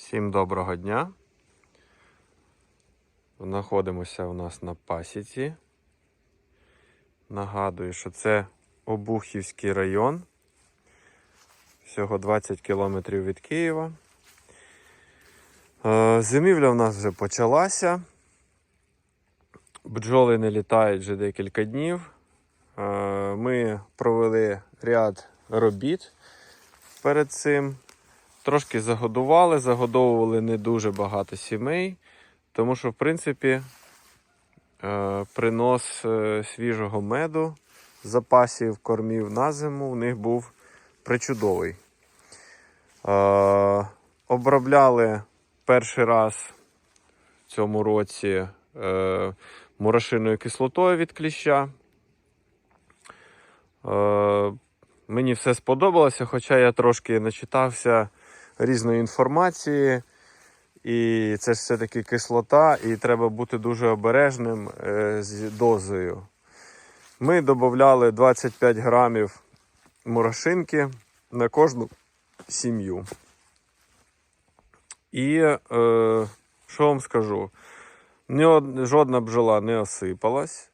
Всім доброго дня. Знаходимося у нас на пасіці. Нагадую, що це Обухівський район. Всього 20 кілометрів від Києва. Е, Зимівля в нас вже почалася. Бджоли не літають вже декілька днів. Е, Ми провели ряд робіт перед цим. Трошки загодували, загодовували не дуже багато сімей, тому що, в принципі, е, принос е, свіжого меду, запасів кормів на зиму в них був причудовий. Е, Обробляли перший раз в цьому році мурашиною кислотою від кліща. Мені все сподобалося, хоча я трошки начитався різної інформації. І це ж все-таки кислота, і треба бути дуже обережним е, з дозою. Ми додавали 25 грамів мурашинки на кожну сім'ю. І е, що вам скажу? Ні жодна бджола не осипалась.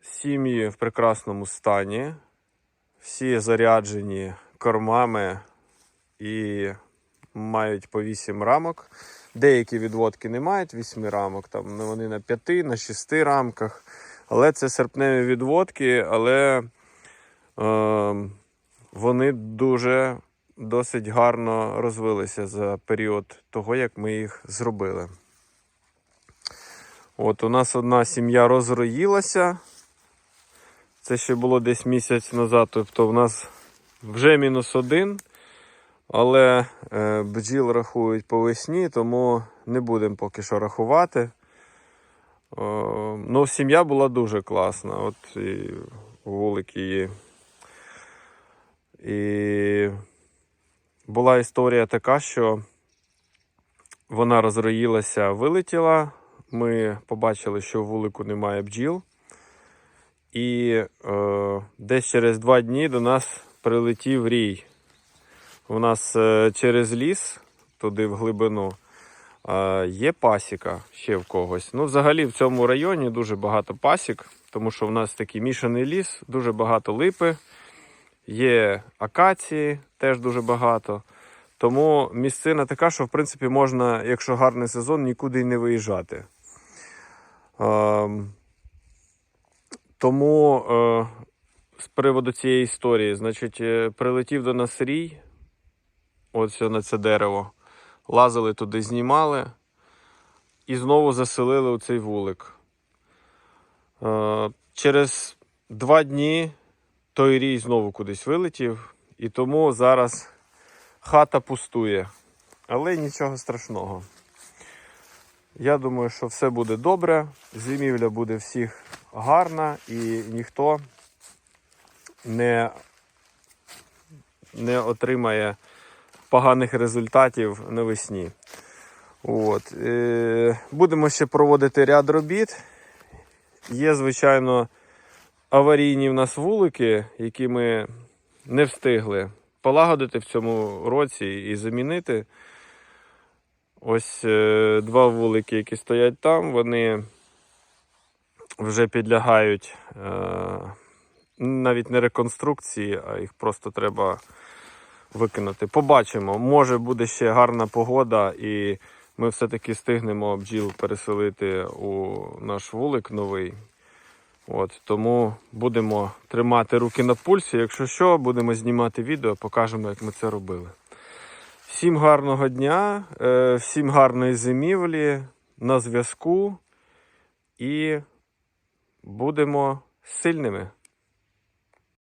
Сім'ї в прекрасному стані. Всі заряджені кормами і мають по 8 рамок. Деякі відводки не мають 8 рамок, там ну, вони на 5, на 6 рамках. Але це серпневі відводки, але е, вони дуже досить гарно розвилися за період того, як ми їх зробили. От у нас одна сім'я розроїлася. Це ще було десь місяць назад, тобто в нас вже мінус один. Але е, бджіл рахують по весні, тому не будемо поки що рахувати. Ну, сім'я була дуже класна. От і вулик її. І була історія така, що вона розроїлася, вилетіла. Ми побачили, що в вулику немає бджіл. І е, десь через два дні до нас прилетів рій. У нас е, через ліс, туди в глибину, е, є пасіка ще в когось. Ну, взагалі в цьому районі дуже багато пасік, тому що в нас такий мішаний ліс, дуже багато липи, є акації, теж дуже багато. Тому місцина така, що в принципі можна, якщо гарний сезон, нікуди й не виїжджати. Ем, тому е, з приводу цієї історії, значить, прилетів до нас рій, ось на це дерево, лазили туди, знімали і знову заселили у цей вулик. Е, через два дні той рій знову кудись вилетів, і тому зараз хата пустує. Але нічого страшного. Я думаю, що все буде добре. Зимівля буде всіх гарна і ніхто не, не отримає поганих результатів навесні. От. Е, будемо ще проводити ряд робіт. Є, звичайно, аварійні в нас вулики, які ми не встигли полагодити в цьому році і замінити. Ось е, два вулики, які стоять там, вони вже підлягають е, навіть не реконструкції, а їх просто треба викинути. Побачимо, може буде ще гарна погода, і ми все-таки стигнемо бджіл переселити у наш вулик новий. От, тому будемо тримати руки на пульсі. Якщо що, будемо знімати відео, покажемо, як ми це робили. Всім гарного дня, е, всім гарної зимівлі, на зв'язку і будемо сильними.